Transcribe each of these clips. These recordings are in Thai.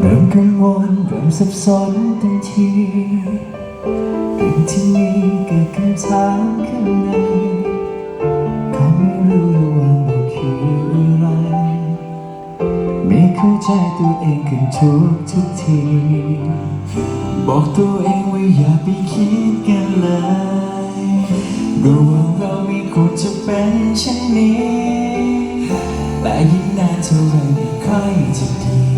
เริ่มกังวลเริ่มสับสนเต็มทีเรื่งที่มีเกิดคำถามข้างในก็ไม่รู้ระหว่างเราคืออะไรไม่เข้าใจตัวเองขึ้นทุกทุกที บอกตัวเองว่าอย่าไปคิดกันเลยรู้ว่าเราไม่ควรจะเป็นเช่นนี้ แต่ยิ่งนานเท่าไรไม่ค่อยจะดี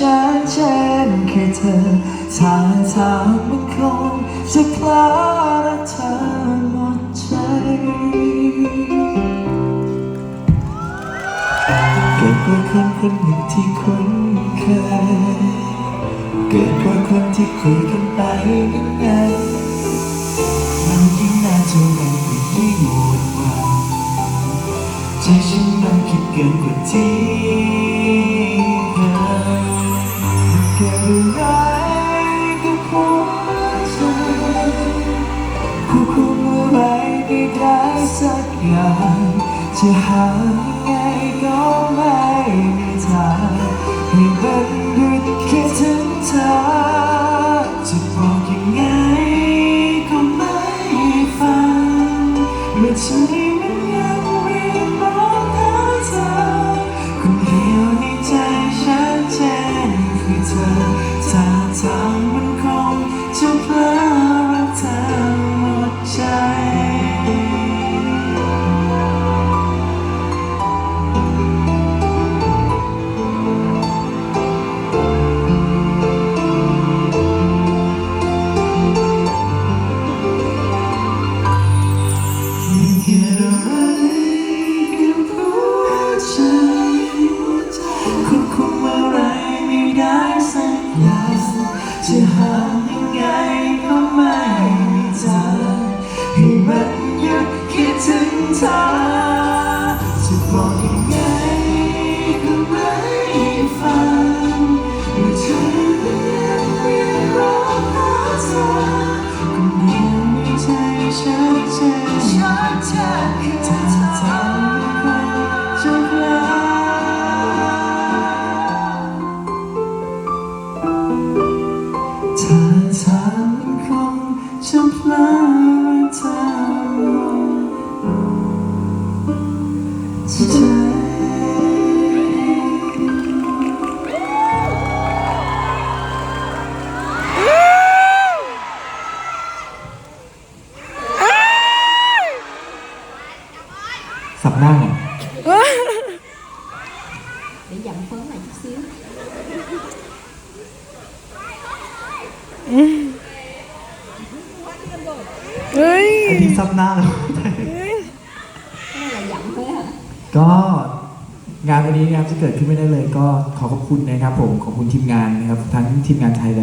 ฉันเช่นคือเธอทางทางมันคงจะพลาดรักเธอหมดใจเกิดกว่าคนคนหนึ่งที่คุ้นเคยเกิดกว่าคนที่คุยกันไปยังไงมันยิ่งน่าไรก็ยิ่งวุ่นวายใจฉันมันคิดเกินกว่าที่ ควบคุมอะไรไม่ได้สักอย่างจะหาไงก็ไม่มีทางให้มันหยุดคิดถึงเธอจะบอกยังไงก็ไม่ฟังเมื่อใจมันยังเรียกร้องหาเธอคนเดียวในใจ สับหน้าหน่อย để dặn phớn lại chút xíu เฮ้ยไอ้ที่ซับหน้าเรา cái này là dặn thôi hả ก็งานวันนี้นะครับจะเกิดขึ้นไม่ได้เลย ก็ขอขอบคุณนะครับผมขอบคุณทีมงานนะครับทั้งทีมงานไทยและ